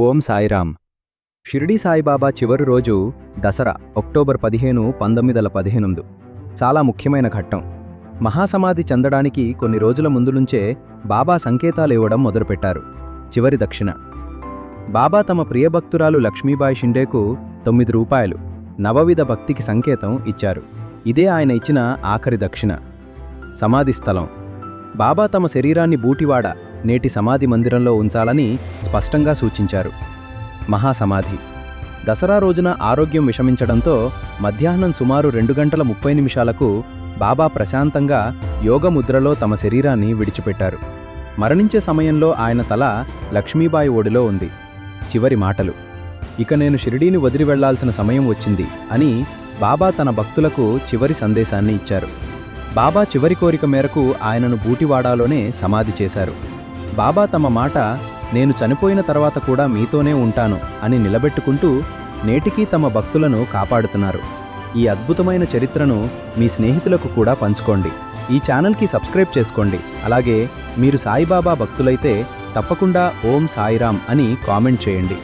ఓం సాయిరామ్ షిరిడి సాయిబాబా చివరి రోజు దసరా అక్టోబర్ పదిహేను పంతొమ్మిది వందల పదిహేనుందు. చాలా ముఖ్యమైన ఘట్టం. మహాసమాధి చెందడానికి కొన్ని రోజుల ముందు నుంచే బాబా సంకేతాలు ఇవ్వడం మొదలుపెట్టారు. చివరి దక్షిణ. బాబా తమ ప్రియభక్తురాలు లక్ష్మీబాయి షిండేకు తొమ్మిది రూపాయలు నవవిధ భక్తికి సంకేతం ఇచ్చారు. ఇదే ఆయన ఇచ్చిన ఆఖరి దక్షిణ. సమాధి స్థలం. బాబా తమ శరీరాన్ని బూటివాడ నేటి సమాధి మందిరంలో ఉంచాలని స్పష్టంగా సూచించారు. మహాసమాధి. దసరా రోజున ఆరోగ్యం విషమించడంతో మధ్యాహ్నం సుమారు రెండు గంటల ముప్పై నిమిషాలకు బాబా ప్రశాంతంగా యోగముద్రలో తమ శరీరాన్ని విడిచిపెట్టారు. మరణించే సమయంలో ఆయన తల లక్ష్మీబాయి ఓడిలో ఉంది. చివరి మాటలు. ఇక నేను షిరిడీని వదిలి వెళ్ళాల్సిన సమయం వచ్చింది అని బాబా తన భక్తులకు చివరి సందేశాన్ని ఇచ్చారు. బాబా చివరి కోరిక మేరకు ఆయనను బూటివాడాలోనే సమాధి చేశారు. బాబా తమ మాట నేను చనిపోయిన తర్వాత కూడా మీతోనే ఉంటాను అని నిలబెట్టుకుంటూ నేటికీ తమ భక్తులను కాపాడుతున్నారు. ఈ అద్భుతమైన చరిత్రను మీ స్నేహితులకు కూడా పంచుకోండి. ఈ ఛానల్కి సబ్స్క్రైబ్ చేసుకోండి. అలాగే మీరు సాయిబాబా భక్తులైతే తప్పకుండా ఓం సాయిరామ్ అని కామెంట్ చేయండి.